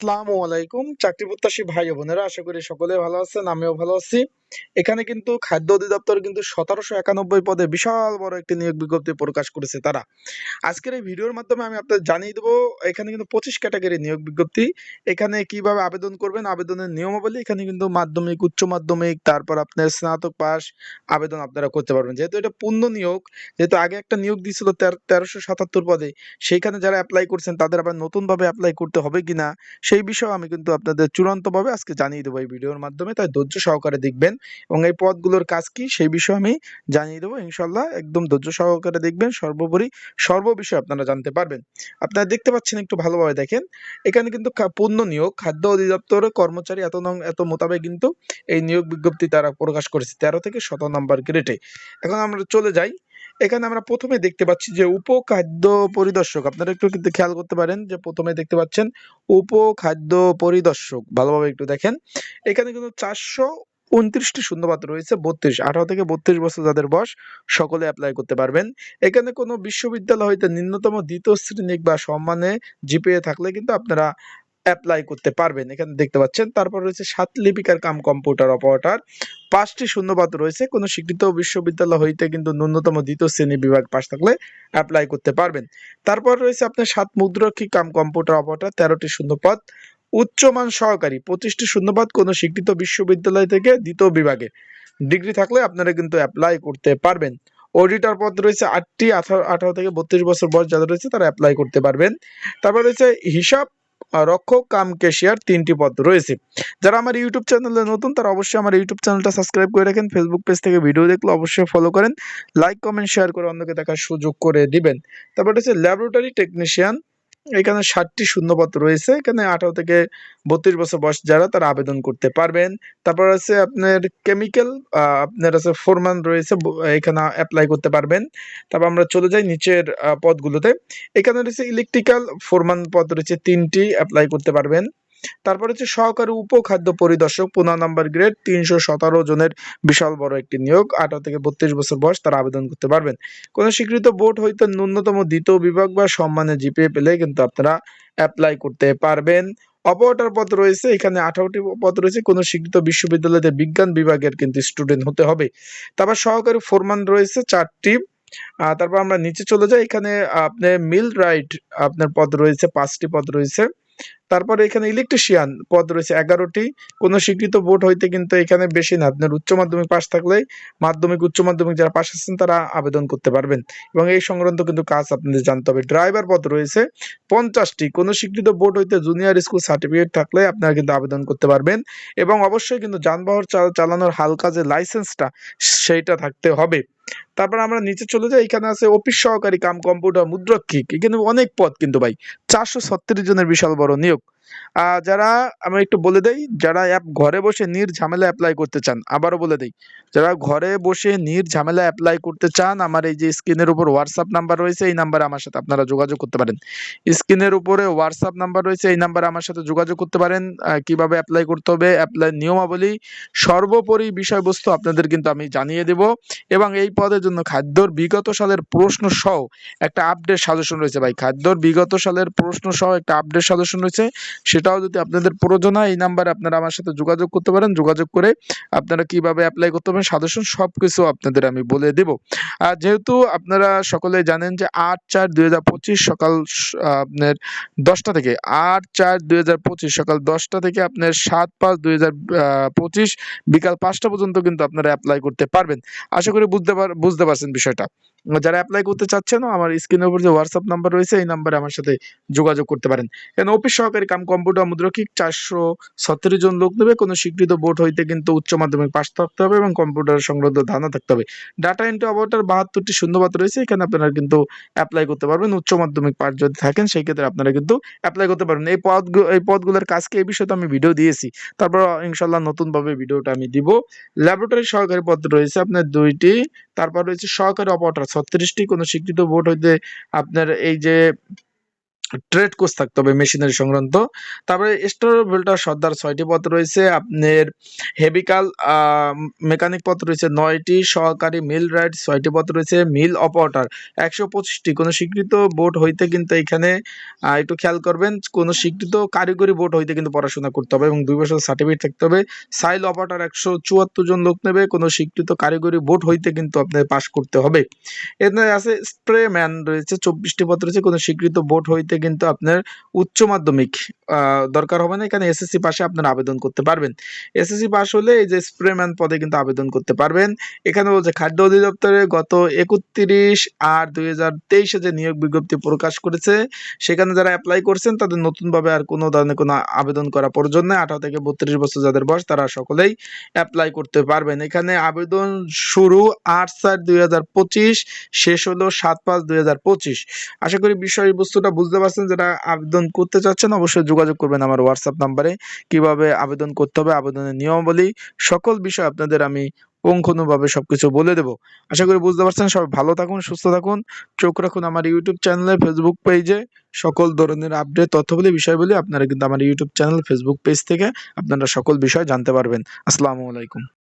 আসসালামু আলাইকুম, চাকরি প্রত্যাশী ভাই বোনেরা, আশা করি সকলে ভালো আছেন, আমিও ভালো আছি। এখানে কিন্তু খাদ্য অধিদপ্তর কিন্তু সতেরোশো একানব্বই পদে বিশাল বড় একটি নিয়োগ বিজ্ঞপ্তি প্রকাশ করেছে তারা। আজকের এই ভিডিওর মাধ্যমে আমি আপনাদের জানিয়ে দেবো, এখানে কিন্তু পঁচিশ ক্যাটাগরি নিয়োগ বিজ্ঞপ্তি। এখানে কীভাবে আবেদন করবেন, আবেদনের নিয়মাবলী, এখানে কিন্তু মাধ্যমিক, উচ্চ মাধ্যমিক, তারপর আপনার স্নাতক পাস আবেদন আপনারা করতে পারবেন। যেহেতু এটা পূর্ণ নিয়োগ, যেহেতু আগে একটা নিয়োগ দিয়েছিল তেরোশো সাতাত্তর পদে, সেইখানে যারা অ্যাপ্লাই করছেন, তাদের আবার নতুনভাবে অ্যাপ্লাই করতে হবে কিনা সেই বিষয়ে আমি কিন্তু আপনাদের চূড়ান্তভাবে আজকে জানিয়ে দেবো এই ভিডিওর মাধ্যমে। তাই ধৈর্য সহকারে দেখবেন এবং এই পদগুলোর কাজ কি সেই বিষয়ে আমি জানিয়ে দেবো। ইনশাল্লাহ একদম ধৈর্য সহকারে দেখবেন। সর্বোপরি সর্ব বিষয়ে আপনারা জানতে পারবেন। আপনারা দেখতে পাচ্ছেন একটু ভালোভাবে দেখেন। এখানে কিন্তু পূর্ণ নিয়োগ, খাদ্য অধিদপ্তরের কর্মচারী এত নং এত মোতাবেক কিন্তু এই নিয়োগ বিজ্ঞপ্তি তারা প্রকাশ করেছে তেরো থেকে শত নাম্বার গ্রেডে এখন আমরা চলে যাই এখানে আমরা প্রথমে দেখতে পাচ্ছি যে উপখাদ্য পরিদর্শক। আপনারা একটু কিন্তু খেয়াল করতে পারেন যে প্রথমে দেখতে পাচ্ছেন উপখাদ্য পরিদর্শক। ভালোভাবে একটু দেখেন। এখানে কিন্তু চারশো উনত্রিশটি শূন্যপাত্র রয়েছে, বত্রিশ। আঠারো থেকে বত্রিশ বছর যাদের বয়স, সকলে অ্যাপ্লাই করতে পারবেন। এখানে কোনো বিশ্ববিদ্যালয় হইতে নিম্নতম দ্বিতীয় শ্রেণি বা সম্মানে জিপিএ থাকলে কিন্তু আপনারা অ্যাপ্লাই করতে পারবেন। এখানে দেখতে পাচ্ছেন, তারপর রয়েছে সাত লিপিকার কাম কম্পিউটার অপারেটর পাঁচটি শূন্যপাত্র রয়েছে, কোনো স্বীকৃত বিশ্ববিদ্যালয় হইতে কিন্তু ন্যূনতম দ্বিতীয় শ্রেণি বিভাগ পাশ থাকলে অ্যাপ্লাই করতে পারবেন। তারপর রয়েছে আপনার সাত মুদ্রক্ষী কাম কম্পিউটার অপারেটর তেরোটি শূন্যপদ। উচ্চমান সহকারী, পঁচিশটি শূন্যপদ, কোনো স্বীকৃত বিশ্ববিদ্যালয় থেকে দ্বিতীয় বিভাগে। ডিগ্রি থাকলে আপনারা কিন্তু অ্যাপ্লাই করতে পারবেন। অডিটর পদ রয়েছে আটটি, আঠারো থেকে বত্রিশ বছর বয়স যাদের রয়েছে তারা অ্যাপ্লাই করতে পারবেন। তারপর রয়েছে হিসাব রক্ষক কাম ক্যাশিয়ার তিনটি পদ রয়েছে। যারা আমার ইউটিউব চ্যানেলে নতুন, তারা অবশ্যই আমার ইউটিউব চ্যানেলটা সাবস্ক্রাইব করে রাখেন। ফেসবুক পেজ থেকে ভিডিও দেখলে অবশ্যই ফলো করেন। লাইক কমেন্ট শেয়ার করে অন্যকে দেখার সুযোগ করে দিবেন। তারপর হচ্ছে ল্যাবরেটরি টেকনিশিয়ান এখানে ষাটটি শূন্যপদ রয়েছে। এখানে আঠারো থেকে বত্রিশ বছর বয়স যারা, তারা আবেদন করতে পারবেন। তারপর আছে আপনার কেমিক্যাল আপনার আছে ফোরম্যান রয়েছে এখানে অ্যাপ্লাই করতে পারবেন। তারপর আমরা চলে যাই নিচের পদগুলোতে। এখানে রয়েছে ইলেকট্রিক্যাল ফোরম্যান পদ রয়েছে, তিনটি অ্যাপ্লাই করতে পারবেন। তারপর হচ্ছে সহকারী উপখাদ্য পরিদর্শক পনেরো নাম্বার গ্রেড, তিনশো সতেরো জনের বিশাল বড় একটি নিয়োগ, আঠারো থেকে বত্রিশ বছর বয়স তারা আবেদন করতে পারবেন। কোনো স্বীকৃত বোর্ড হইতে ন্যূনতম দ্বিতীয় বিভাগ বা সম্মানে জিপিএ পেলে কিন্তু আপনারা অ্যাপ্লাই করতে পারবেন। অপারেটর পদ রয়েছে, এখানে আঠারোটি পদ রয়েছে, কোনো স্বীকৃত বিশ্ববিদ্যালয়তে বিজ্ঞান বিভাগের কিন্তু স্টুডেন্ট হতে হবে। তারপর সহকারী ফোরম্যান রয়েছে চারটি তারপর আমরা নিচে চলে যাই, এখানে আপনার মিল রাইট আপনার পদ রয়েছে, পাঁচটি পদ রয়েছে। তারপরে এখানে ইলেকট্রিশিয়ান পদ রয়েছে এগারোটি। কোনো স্বীকৃত বোর্ড হইতে কিন্তু এখানে বেশি না। আপনার উচ্চ মাধ্যমিক পাশ থাকলে মাধ্যমিক, উচ্চ মাধ্যমিক যারা পাশ আছেন তারা আবেদন করতে পারবেন। এবং এই সংক্রান্ত কিন্তু কাজ আপনাদের জানতে হবে। ড্রাইভার পদ রয়েছে পঞ্চাশটি। কোনো স্বীকৃত বোর্ড হইতে জুনিয়র স্কুল সার্টিফিকেট থাকলে আপনারা কিন্তু আবেদন করতে পারবেন। এবং অবশ্যই কিন্তু যানবাহন চালানোর হালকা যে লাইসেন্সটা সেইটা থাকতে হবে। তারপর আমরা নিচে চলে যাই। এখানে আছে অফিস সহকারী কাম কম্পিউটার মুদ্রক্ষিক। এখানে অনেক পদ কিন্তু ভাই। চারশো ছত্রিশ জনের বিশাল বড় নিয়োগ। emprego যারা আমি একটু বলে দেই, যারা অ্যাপ ঘরে বসে নির ঝামেলা অ্যাপ্লাই করতে চান, আবারও বলে দেই, যারা ঘরে বসে নির ঝামেলা অ্যাপ্লাই করতে চান, আমার এই যে স্ক্রিনের উপর হোয়াটসঅ্যাপ নাম্বার রয়েছে, এই নাম্বারে আমার সাথে আপনারা যোগাযোগ করতে পারেন। স্ক্রিনের উপরে হোয়াটসঅ্যাপ নাম্বার রয়েছে, এই নাম্বারে আমার সাথে যোগাযোগ করতে পারেন। কীভাবে অ্যাপ্লাই করতে হবে অ্যাপ্লাই নিয়মাবলী, সর্বোপরি বিষয়বস্তু আপনাদের কিন্তু আমি জানিয়ে দেব এবং এই পদের জন্য খাদ্যর বিগত সালের প্রশ্ন সহ একটা আপডেট সাজেশন রয়েছে ভাই। খাদ্যর বিগত সালের প্রশ্ন সহ একটা আপডেট সাজেশন রয়েছে। সেটাও যদি আপনাদের প্রয়োজন হয়, এই নাম্বারে আপনারা আমার সাথে যোগাযোগ করতে পারেন। যোগাযোগ করে আপনারা কীভাবে অ্যাপ্লাই করতে পারেন সাজেশন সবকিছু আপনাদের আমি বলে দেব। আর যেহেতু আপনারা সকলে জানেন যে আট চার দুই সকাল আপনার দশটা থেকে, আট চার দুই সকাল দশটা থেকে আপনার সাত পাঁচ দুই বিকাল পাঁচটা পর্যন্ত কিন্তু আপনারা অ্যাপ্লাই করতে পারবেন। আশা করি বুঝতে বুঝতে পারছেন বিষয়টা। যারা অ্যাপ্লাই করতে চাচ্ছেন আমার স্ক্রিনের উপর যে হোয়াটসঅ্যাপ নাম্বার রয়েছে, এই নাম্বারে আমার সাথে যোগাযোগ করতে পারেন। অফিস সহকারী কাম কম্পিউটার মুদ্রকিক চারশো সত্তর জন লোক নেবে, কোনো স্বীকৃত বোর্ড হইতে কিন্তু উচ্চ মাধ্যমিক পাস থাকতে হবে এবং কম্পিউটার সংক্রান্ত ধারণা থাকতে হবে। ডাটা এন্ট্রি অপারেটর বাহাত্তরটি শূন্যপাত রয়েছে, এখানে আপনারা কিন্তু অ্যাপ্লাই করতে পারবেন। উচ্চ মাধ্যমিক পাস যদি থাকেন, সেই ক্ষেত্রে আপনারা কিন্তু অ্যাপ্লাই করতে পারবেন। এই পদ এই পদগুলোর কাজকে এই বিষয়ে আমি ভিডিও দিয়েছি। তারপর ইনশাল্লাহ নতুনভাবে ভিডিওটা আমি দিব। ল্যাবরেটরি সহকারী পদ রয়েছে আপনার দুইটি। তারপর রয়েছে সহকারী অপারেটর, ছত্রিশটি। কোনো স্বীকৃত বোর্ড হইতে আপনার এই যে ট্রেড কোর্স থাকতে হবে, মেশিনারি সংক্রান্ত। তারপরে স্টোর বিল্ডার সর্দার ছয়টি পদ রয়েছে, আপনার হেভিকাল মেকানিক পদ রয়েছে নয়টি, সহকারী মিল রাইড ছয়টি পদ রয়েছে, মিল অপারেটার একশো পঁচিশটি। কোনো স্বীকৃত বোর্ড হইতে কিন্তু এখানে একটু খেয়াল করবেন, কোনো স্বীকৃত কারিগরি বোর্ড হইতে কিন্তু পড়াশোনা করতে হবে এবং দুই বছর সার্টিফিকেট থাকতে হবে। সাইল অপারেটর একশো চুয়াত্তর জন লোক নেবে, কোনো স্বীকৃত কারিগরি বোর্ড হইতে কিন্তু আপনার পাস করতে হবে। এখানে আছে স্প্রে ম্যান রয়েছে, চব্বিশটি পদ রয়েছে, কোনো স্বীকৃত বোর্ড হইতে কিন্তু আপনার উচ্চ মাধ্যমিক দরকার হবে না। এখানে এসএসসি পাশে আপনার আবেদন করতে পারবেন। এসএসসি পাস হলে এই যে স্প্রে ম্যান পদে কিন্তু আবেদন করতে পারবেন। এখানে বলছে, খাদ্য অধিদপ্তরে গত একত্রিশ আট দুই হাজার যে নিয়োগ বিজ্ঞপ্তি প্রকাশ করেছে, সেখানে যারা অ্যাপ্লাই করছেন, তাদের নতুনভাবে আর কোনো ধরনের কোনো আবেদন করা প্রয়োজন নেই। আঠারো থেকে বত্রিশ বছর যাদের বয়স, তারা সকলেই অ্যাপ্লাই করতে পারবেন। এখানে আবেদন শুরু আট চার দুই শেষ হলো সাত পাঁচ দুই আশা করি বিষয়বস্তুটা বুঝতে পারছেন যারা আবেদন করতে চাচ্ছেন, অবশ্যই যোগাযোগ করবেন আমার হোয়াটসঅ্যাপ নাম্বারে। কীভাবে আবেদন করতে হবে, আবেদনের নিয়মাবলী, সকল বিষয় আপনাদের আমি পুঙ্খানুভাবে সবকিছু বলে দেবো। আশা করি বুঝতে পারছেন, সবাই ভালো থাকুন, সুস্থ থাকুন। চোখ রাখুন আমার ইউটিউব চ্যানেলে ফেসবুক পেজে সকল ধরনের আপডেট তথ্যবলী, বিষয়বলী আপনারা কিন্তু আমার ইউটিউব চ্যানেল ফেসবুক পেজ থেকে আপনারা সকল বিষয় জানতে পারবেন। আসসালামু আলাইকুম।